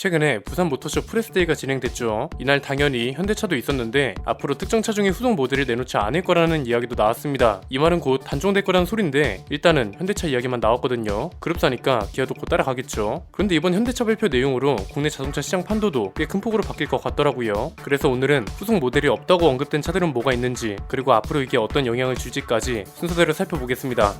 최근에 부산 모터쇼 프레스데이가 진행됐죠. 이날 당연히 현대차도 있었는데 앞으로 특정 차 중에 후속 모델을 내놓지 않을 거라는 이야기도 나왔습니다. 이 말은 곧 단종될 거라는 소린데 일단은 현대차 이야기만 나왔거든요. 그룹사니까 기아도 곧 따라가겠죠. 그런데 이번 현대차 발표 내용으로 국내 자동차 시장 판도도 꽤 큰 폭으로 바뀔 것 같더라고요. 그래서 오늘은 후속 모델이 없다고 언급된 차들은 뭐가 있는지 그리고 앞으로 이게 어떤 영향을 줄지까지 순서대로 살펴보겠습니다.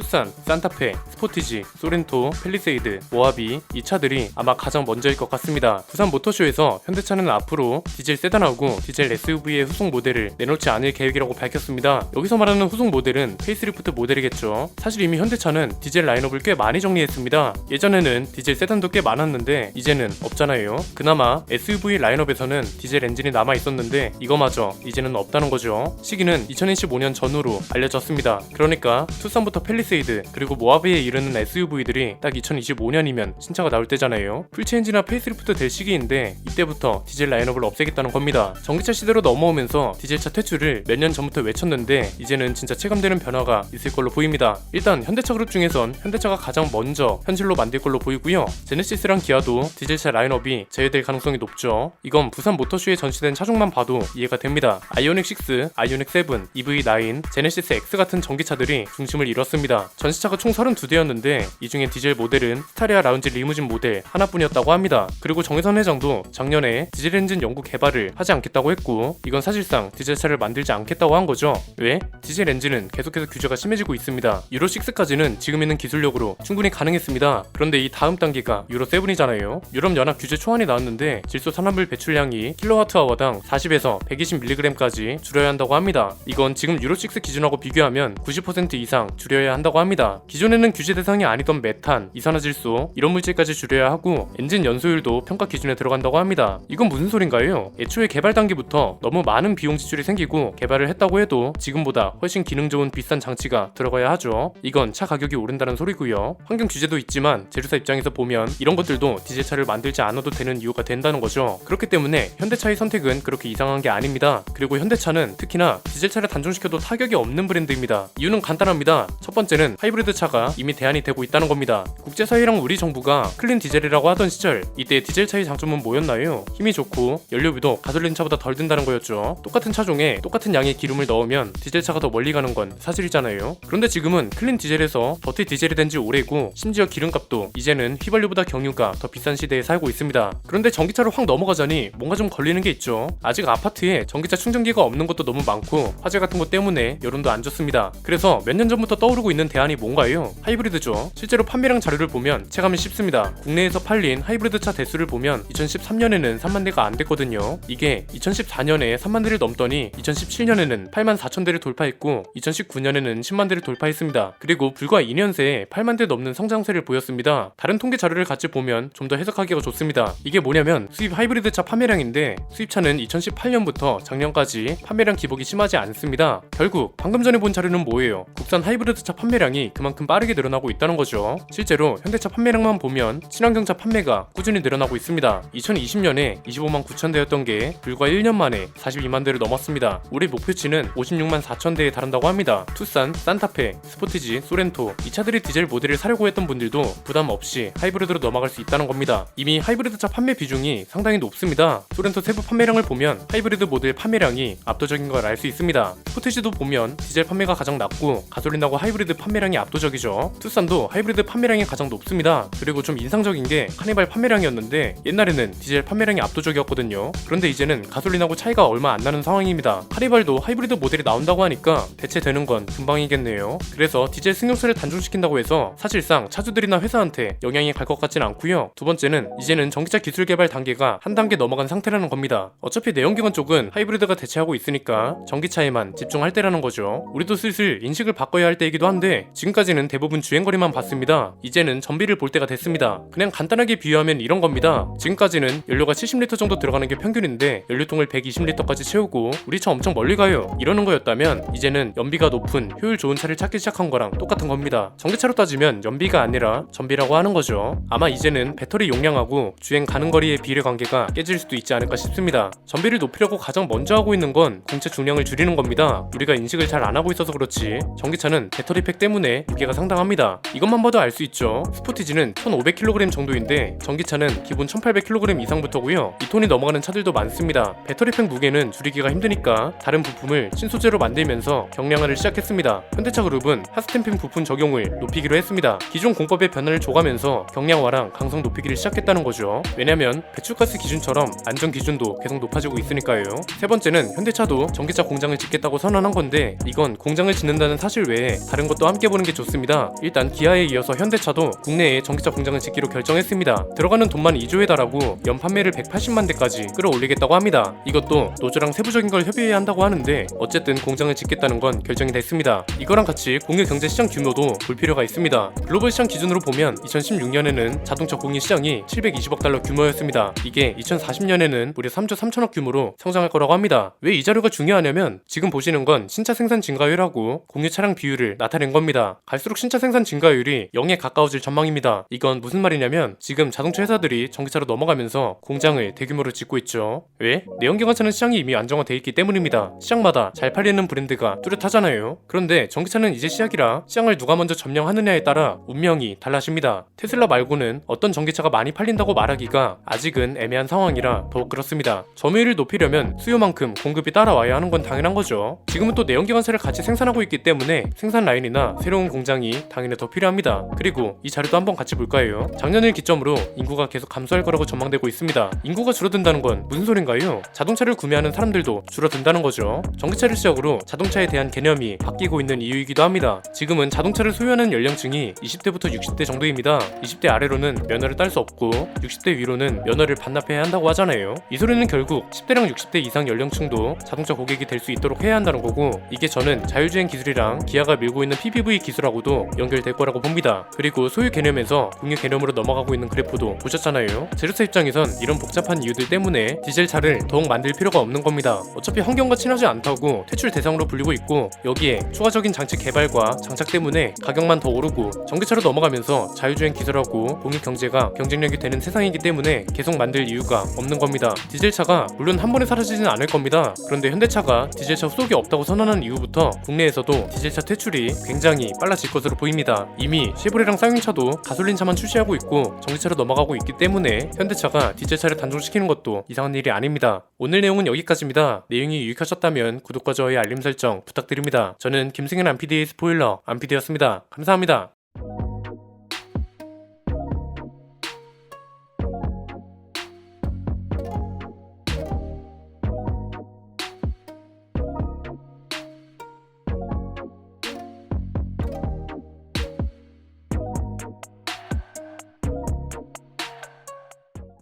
투싼, 산타페, 스포티지, 소렌토, 펠리세이드, 모하비 이 차들이 아마 가장 먼저일 것 같습니다. 부산 모터쇼에서 현대차는 앞으로 디젤 세단하고 디젤 SUV의 후속 모델을 내놓지 않을 계획이라고 밝혔습니다. 여기서 말하는 후속 모델은 페이스리프트 모델이겠죠. 사실 이미 현대차는 디젤 라인업을 꽤 많이 정리했습니다. 예전에는 디젤 세단도 꽤 많았는데 이제는 없잖아요. 그나마 SUV 라인업에서는 디젤 엔진이 남아 있었는데 이거마저 이제는 없다는 거죠. 시기는 2025년 전후로 알려졌습니다. 그러니까 투싼부터 펠리 세이드 그리고 모하비에 이르는 SUV들이 딱 2025년이면 신차가 나올 때잖아요. 풀체인지나 페이스리프트 될 시기인데 이때부터 디젤 라인업을 없애겠다는 겁니다. 전기차 시대로 넘어오면서 디젤차 퇴출을 몇 년 전부터 외쳤는데 이제는 진짜 체감되는 변화가 있을 걸로 보입니다. 일단 현대차 그룹 중에선 현대차가 가장 먼저 현실로 만들 걸로 보이고요. 제네시스랑 기아도 디젤차 라인업이 제외될 가능성이 높죠. 이건 부산 모터쇼에 전시된 차종만 봐도 이해가 됩니다. 아이오닉 6, 아이오닉 7, EV9, 제네시스 X 같은 전기차들이 중심을 이뤘습니다. 전시차가 총 32대였는데 이 중에 디젤 모델은 스타리아 라운지 리무진 모델 하나뿐이었다고 합니다. 그리고 정혜선 회장도 작년에 디젤 엔진 연구 개발을 하지 않겠다고 했고 이건 사실상 디젤차를 만들지 않겠다고 한 거죠. 왜? 디젤 엔진은 계속해서 규제가 심해지고 있습니다. 유로 6까지는 지금 있는 기술력으로 충분히 가능했습니다. 그런데 이 다음 단계가 유로 7이잖아요. 유럽 연합 규제 초안이 나왔는데 질소 산화물 배출량이 킬로와트아워당 40에서 120mg까지 줄여야 한다고 합니다. 이건 지금 유로 6 기준하고 비교하면 90% 이상 줄여야 한다 고 합니다. 기존에는 규제 대상이 아니던 메탄, 이산화질소 이런 물질까지 줄여야 하고 엔진 연소율도 평가 기준에 들어간다고 합니다. 이건 무슨 소린가요? 애초에 개발 단계부터 너무 많은 비용 지출이 생기고 개발을 했다고 해도 지금보다 훨씬 기능 좋은 비싼 장치가 들어가야 하죠. 이건 차 가격이 오른다는 소리고요. 환경 규제도 있지만 제조사 입장에서 보면 이런 것들도 디젤차를 만들지 않아도 되는 이유가 된다는 거죠. 그렇기 때문에 현대차의 선택은 그렇게 이상한 게 아닙니다. 그리고 현대차는 특히나 디젤차를 단종시켜도 타격이 없는 브랜드입니다. 이유는 간단합니다. 첫 번째 는 하이브리드 차가 이미 대안이 되고 있다는 겁니다. 국제사회랑 우리 정부가 클린 디젤이라고 하던 시절 이때 디젤 차의 장점은 뭐였나요? 힘이 좋고 연료비도 가솔린 차보다 덜 든다는 거였죠. 똑같은 차종에 똑같은 양의 기름을 넣으면 디젤 차가 더 멀리 가는 건 사실이잖아요. 그런데 지금은 클린 디젤에서 더티 디젤이 된 지 오래고 심지어 기름값도 이제는 휘발유보다 경유가 더 비싼 시대에 살고 있습니다. 그런데 전기차로 확 넘어가자니 뭔가 좀 걸리는 게 있죠. 아직 아파트에 전기차 충전기가 없는 것도 너무 많고 화재 같은 것 때문에 여론도 안 좋습니다. 그래서 몇 년 전부터 떠오르고 있는 대안이 뭔가요? 하이브리드죠. 실제로 판매량 자료를 보면 체감이 쉽습니다. 국내에서 팔린 하이브리드 차 대수를 보면 2013년에는 3만 대가 안 됐거든요. 이게 2014년에 3만 대를 넘더니 2017년에는 8만 4천 대를 돌파했고 2019년에는 10만 대를 돌파했습니다. 그리고 불과 2년 새에 8만 대 넘는 성장세를 보였습니다. 다른 통계 자료를 같이 보면 좀 더 해석하기가 좋습니다. 이게 뭐냐면 수입 하이브리드 차 판매량인데 수입차는 2018년부터 작년까지 판매량 기복이 심하지 않습니다. 결국 방금 전에 본 자료는 뭐예요? 국산 하이브리드 차 판매 량이 그만큼 빠르게 늘어나고 있다는 거죠. 실제로 현대차 판매량만 보면 친환경차 판매가 꾸준히 늘어나고 있습니다. 2020년에 25만 9천 대였던 게 불과 1년 만에 42만 대를 넘었습니다. 올해 목표치는 56만 4천 대에 달한다고 합니다. 투싼, 산타페, 스포티지, 소렌토 이 차들이 디젤 모델을 사려고 했던 분들도 부담 없이 하이브리드로 넘어갈 수 있다는 겁니다. 이미 하이브리드 차 판매 비중이 상당히 높습니다. 소렌토 세부 판매량을 보면 하이브리드 모델 판매량이 압도적인 걸 알 수 있습니다. 스포티지도 보면 디젤 판매가 가장 낮고 가솔린하고 하이브리드 판매량이 압도적이죠. 투싼도 하이브리드 판매량이 가장 높습니다. 그리고 좀 인상적인 게 카니발 판매량이었는데 옛날에는 디젤 판매량이 압도적이었거든요. 그런데 이제는 가솔린하고 차이가 얼마 안 나는 상황입니다. 카니발도 하이브리드 모델이 나온다고 하니까 대체되는 건 금방이겠네요. 그래서 디젤 승용차를 단종시킨다고 해서 사실상 차주들이나 회사한테 영향이 갈 것 같진 않고요. 두 번째는 이제는 전기차 기술 개발 단계가 한 단계 넘어간 상태라는 겁니다. 어차피 내연기관 쪽은 하이브리드가 대체하고 있으니까 전기차에만 집중할 때라는 거죠. 우리도 슬슬 인식을 바꿔야 할 때이기도 한데 지금까지는 대부분 주행거리만 봤습니다. 이제는 전비를 볼 때가 됐습니다. 그냥 간단하게 비유하면 이런 겁니다. 지금까지는 연료가 70리터 정도 들어가는 게 평균인데 연료통을 120리터까지 채우고 우리 차 엄청 멀리 가요. 이러는 거였다면 이제는 연비가 높은 효율 좋은 차를 찾기 시작한 거랑 똑같은 겁니다. 전기차로 따지면 연비가 아니라 전비라고 하는 거죠. 아마 이제는 배터리 용량하고 주행 가는 거리의 비례 관계가 깨질 수도 있지 않을까 싶습니다. 전비를 높이려고 가장 먼저 하고 있는 건 공차 중량을 줄이는 겁니다. 우리가 인식을 잘 안 하고 있어서 그렇지 전기차는 배터리 팩 때문에 무게가 상당합니다. 이것만 봐도 알 수 있죠. 스포티지는 1,500kg 정도인데 전기차는 기본 1,800kg 이상부터고요. 2톤이 넘어가는 차들도 많습니다. 배터리팩 무게는 줄이기가 힘드니까 다른 부품을 신소재로 만들면서 경량화를 시작했습니다. 현대차 그룹은 핫스탬핑 부품 적용을 높이기로 했습니다. 기존 공법의 변화를 줘가면서 경량화랑 강성 높이기를 시작했다는 거죠. 왜냐면 배출가스 기준처럼 안전 기준도 계속 높아지고 있으니까요. 세 번째는 현대차도 전기차 공장을 짓겠다고 선언한 건데 이건 공장을 짓는다는 사실 외에 다른 것도 함께 보는 게 좋습니다. 일단 기아에 이어서 현대차도 국내에 전기차 공장을 짓기로 결정했습니다. 들어가는 돈만 2조에 달하고 연 판매를 180만 대까지 끌어올리겠다고 합니다. 이것도 노조랑 세부적인 걸 협의해야 한다고 하는데 어쨌든 공장을 짓겠다는 건 결정이 됐습니다. 이거랑 같이 공유 경제 시장 규모도 볼 필요가 있습니다. 글로벌 시장 기준으로 보면 2016년에는 자동차 공유 시장이 720억 달러 규모였습니다. 이게 2040년에는 무려 3조 3천억 규모로 성장할 거라고 합니다. 왜 이 자료가 중요하냐면 지금 보시는 건 신차 생산 증가율하고 공유 차량 비율을 나타낸 겁니다. 갈수록 신차 생산 증가율이 0에 가까워질 전망입니다. 이건 무슨 말이냐면 지금 자동차 회사들이 전기차로 넘어가면서 공장을 대규모로 짓고 있죠. 왜? 내연기관차는 시장이 이미 안정화돼 있기 때문입니다. 시장마다 잘 팔리는 브랜드가 뚜렷하잖아요. 그런데 전기차는 이제 시작이라 시장을 누가 먼저 점령하느냐에 따라 운명이 달라집니다. 테슬라 말고는 어떤 전기차가 많이 팔린다고 말하기가 아직은 애매한 상황이라 더욱 그렇습니다. 점유율을 높이려면 수요만큼 공급이 따라와야 하는 건 당연한 거죠. 지금은 또 내연기관차를 같이 생산하고 있기 때문에 생산 라인이나 새로운 공장이 당연히 더 필요합니다. 그리고 이 자료도 한번 같이 볼까요? 작년을 기점으로 인구가 계속 감소할 거라고 전망되고 있습니다. 인구가 줄어든다는 건 무슨 소린가요? 자동차를 구매하는 사람들도 줄어든다는 거죠. 전기차를 시작으로 자동차에 대한 개념이 바뀌고 있는 이유이기도 합니다. 지금은 자동차를 소유하는 연령층이 20대부터 60대 정도입니다. 20대 아래로는 면허를 딸 수 없고 60대 위로는 면허를 반납해야 한다고 하잖아요. 이 소리는 결국 10대랑 60대 이상 연령층도 자동차 고객이 될 수 있도록 해야 한다는 거고 이게 저는 자율주행 기술이랑 기아가 밀고 있는 PPV 기술하고도 연결될 거라고 봅니다. 그리고 소유 개념에서 공유 개념으로 넘어가고 있는 그래프도 보셨잖아요. 제조사 입장에선 이런 복잡한 이유들 때문에 디젤 차를 더욱 만들 필요가 없는 겁니다. 어차피 환경과 친하지 않다고 퇴출 대상으로 불리고 있고 여기에 추가적인 장치 개발과 장착 때문에 가격만 더 오르고 전기차로 넘어가면서 자율주행 기술하고 공유 경제가 경쟁력이 되는 세상이기 때문에 계속 만들 이유가 없는 겁니다. 디젤차가 물론 한 번에 사라지지는 않을 겁니다. 그런데 현대차가 디젤차 후속이 없다고 선언한 이후부터 국내에서도 디젤차 퇴출이 굉장히 빨라질 것으로 보입니다. 이미 쉐보레랑 쌍용차도 가솔린차만 출시하고 있고 전기차로 넘어가고 있기 때문에 현대차가 디젤차를 단종시키는 것도 이상한 일이 아닙니다. 오늘 내용은 여기까지입니다. 내용이 유익하셨다면 구독과 좋아요 알림 설정 부탁드립니다. 저는 김승현 안PD의 스포일러 안PD였습니다. 감사합니다.